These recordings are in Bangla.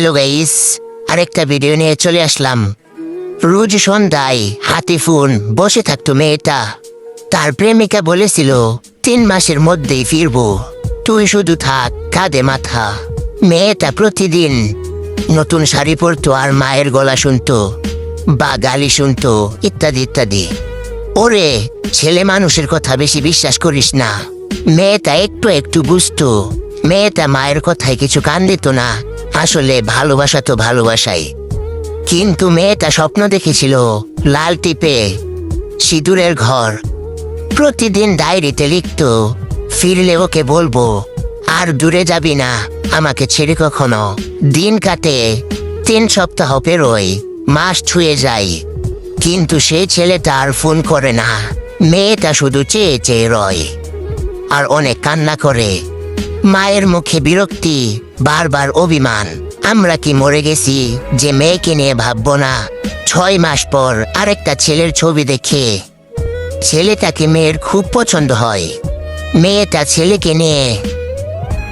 হ্যালো গাইস আরেকটা ভিডিও নিয়ে চলে আসলাম। রোজ সন্ধ্যায় হাতে ফোন বসে থাকতো মেয়েটা। তার প্রেমিকা বলেছিল, তিন মাসের মধ্যেই ফিরবো। তুই শুধু থাক কাঁধে মাথা। মেয়েটা প্রতিদিন নতুন শাড়ি পরতো আর মায়ের গলা শুনতো, বা গালি শুনতো, ইত্যাদি ইত্যাদি। ওরে, ছেলে মানুষের কথা বেশি বিশ্বাস করিস না। মেয়েটা একটু একটু বুঝতো। মেয়েটা মায়ের কথায় কিছু কান দিত না। আসলে ভালোবাসা তো ভালোবাসাই। কিন্তু মেয়েটা স্বপ্ন দেখেছিল লাল টিপে সিঁদুরের ঘর। প্রতিদিন ডায়েরিতে লিখত, ফিরলে ওকে বলব, আর দূরে যাবি না, আমাকে ছেড়ে কখনো। দিন কাটে, তিন সপ্তাহ পেরোয়, মাস ছুঁয়ে যায়। কিন্তু সে ছেলেটা আর ফোন করে না। মেয়েটা শুধু চেয়ে চেয়ে রয়, আর অনেক কান্না করে। মায়ের মুখে বিরক্তি, বারবার অভিমান। আমরা কি মরে গেছি যে মেয়েকে নিয়ে ভাববো না? ছয় মাস পর আরেকটা ছেলের ছবি দেখে ছেলেটাকে মেয়ের খুব পছন্দ হয়। মেয়েটা ছেলেকে নিয়ে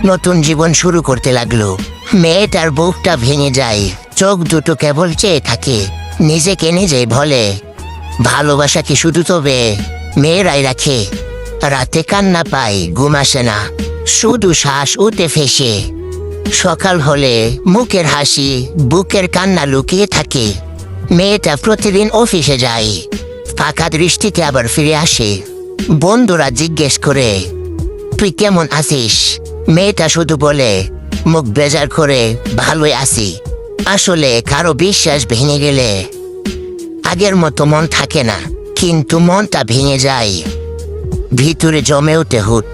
নতুন জীবন শুরু করতে লাগল। মেয়েটার বুকটা ভেঙে যায়, চোখ দুটো কেবল চেয়ে থাকে, নিজেকে নিজে বলে, ভালোবাসা কি শুধু তবে? মেয়েরাই রাখে। রাতে কান্না পায়, ঘুম আসে না। শুধু শ্বাস উঠে ফেসে। সকাল হলে মুখের হাসি, বুকের কান্না লুকিয়ে থাকে। মেয়েটা প্রতিদিন অফিসে যায়, ফাঁকা দৃষ্টিতে আবার ফিরে আসে। বন্ধুরা জিজ্ঞেস করে, তুই কেমন আছিস? মেয়েটা শুধু বলে, মুখ বেজার করে ভালোই আছি। আসলে কারও বিশ্বাস ভেঙে গেলে আগের মতো মন থাকে না, কিন্তু মনটা ভেঙে যায়। ভিতরে জমে ওঠে হুট।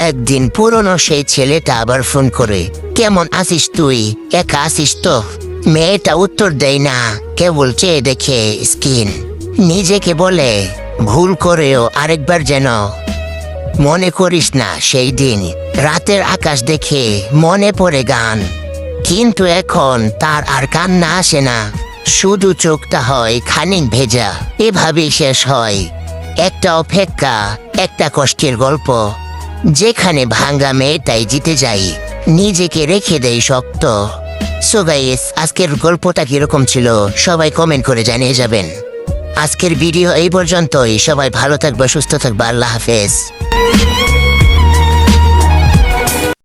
একদিন পুরনো সেই ছেলেটা আবার ফোন করে, কেমন আছিস তুই? একা আছিস তো? মেয়েটা উত্তর দেয়, না, কেবল চেয়ে দেখে স্কিন। নিজেকে বলে, ভুল করেও আরেকবার যেন মনে করিস না সেই দিন। রাতের আকাশ দেখে মনে পড়ে গান। কিন্তু এখন তার আর কান্না আসে না। শুধু চোখটা হয় খানিক ভেজা। এভাবেই শেষ হয়। একটা অপেক্ষা, একটা কষ্টের গল্প। যেখানে ভাঙ্গা মেয়েটাই জিতে যাই। নিজেকে রেখে দেই শক্ত। সো গাইস আজকের গল্পটা কীরকম ছিল, সবাই কমেন্ট করে জানিয়ে যাবেন। আজকের ভিডিও এই পর্যন্তই, সবাই ভালো থাকবে, সুস্থ থাকবে, আল্লাহ হাফেজ।